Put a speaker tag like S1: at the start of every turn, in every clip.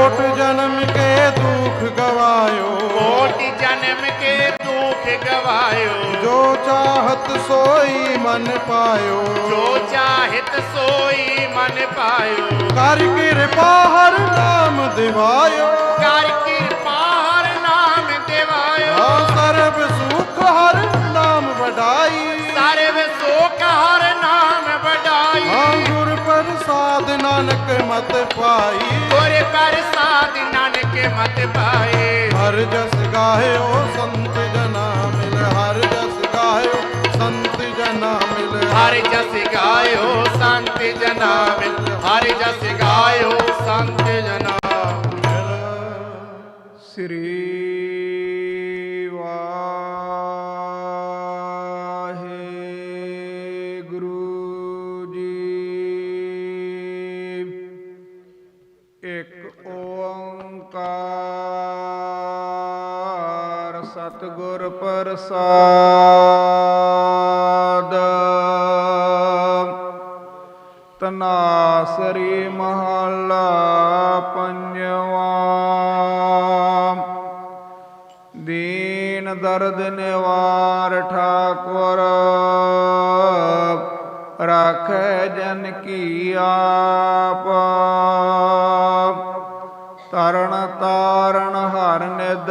S1: ਕੋਟ ਜਨਮ ਕੇ ਦੁਖ ਗਵਾਇਓ।
S2: ਕੋਟ ਜਨਮ ਕੇ ਦੁਖ ਗਵਾਇਓ।
S1: ਜੋ ਚਾਹਤ ਸੋਈ ਮਨ ਪਾਇਓ।
S2: ਜੋ ਚਾਹਿਤ ਸੋਈ ਮਨ ਪਾਇਓ।
S1: ਕਰ ਕਿਰਪਾ ਹਰ ਨਾਮ ਦਿਵਾਇਓ।
S2: ਕਰ ਕਿਰਪਾ ਹਰ ਨਾਮ ਦਿਵਾਇਓ।
S1: ਸਰਬ ਸੁਖ ਹਰ ਨਾਮ ਵਡਾਈ।
S2: ਸਰਬ ਸੋਖ ਹਰ ਨਾਮ ਵਡਾਈ।
S1: ਪ੍ਰਸਾਦ ਨਾਨਕ ਮਤ ਪਾਈ।
S2: ਗੁਰ ਪ੍ਰਸਾਦ ਨਾਨਕ ਮਤ ਪਾਏ।
S1: ਹਰ ਜਸ ਗਾਇਓ ਸੰਤ ਜਨਾ ਮਿਲ ਹਰ ਜਸ ਗਾਇਓ ਸੰਤ ਜਨਾ ਮਿਲ।
S2: ਹਰ ਜਸ ਗਾਇਓ ਸੰਤ ਜਨਾ ਮਿਲ ਹਰ ਜਸ ਗਾਇਓ ਸੰਤ ਜਨਾ
S1: ਸ੍ਰੀ ਸਤਿਗੁਰ ਪ੍ਰਸਾਦ। ਤਨਾਸਰੀ ਮਹੱਲਾ ਪੰਜਵਾਂ। ਦੀਨ ਦਰਦ ਨਿਵਾਰ ਠਾਕੁਰ। ਰਾਖੈ ਜਨ ਕੀ ਆਪ। ਤਰਣ ਤਾਰਨ ਹਰ ਨਿਦ।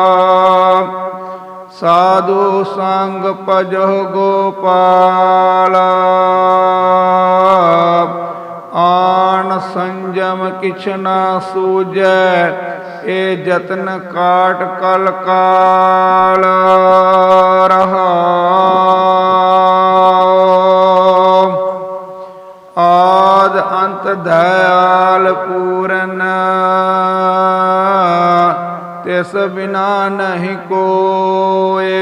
S1: ਸਾਧੂ ਸੰਗ ਭਜੋ ਗੋਪਾਲ। ਆਣ ਸੰਜਮ ਕਿਛ ਨਾ ਸੂਜੈ ਏ ਜਤਨ ਕਾਟ ਕਲ ਕਾਲ ਰਹਾ। ਆਦ ਅੰਤ ਦਇਆਲ ਪੂਰਨ। ਤਿਸ ਬਿਨਾ ਨਹੀਂ ਕੋਏ।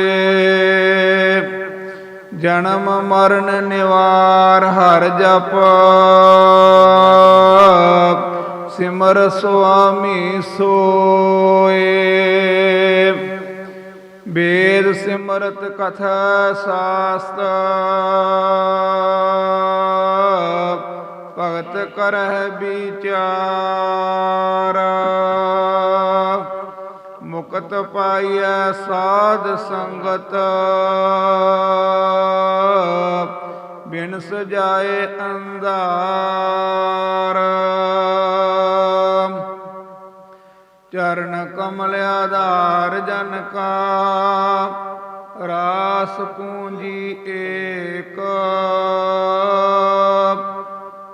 S1: ਜਨਮ ਮਰਨ ਨਿਵਾਰ ਹਰ ਜਪ। ਸਿਮਰ ਸੁਆਮੀ ਸੋਏ। ਵੇਦ ਸਿਮਰਤ ਕਥਾ ਸਾਸਤ। ਭਗਤ ਕਰਹਿ ਵਿਚਾਰ। ਮੁਕਤ ਪਾਈਐ ਸਾਧ ਸੰਗਤ। ਬਿਨ ਸਜਾਏ ਅੰਧਾਰ। ਚਰਨ ਕਮਲ ਆਧਾਰ ਜਨ ਕਾ, ਰਾਸ ਪੂੰਜੀ ਏਕ।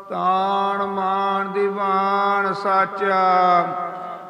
S1: ਤਾਣ ਮਾਨ ਦੀਵਾਨ ਸਾਚਾ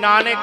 S2: नानक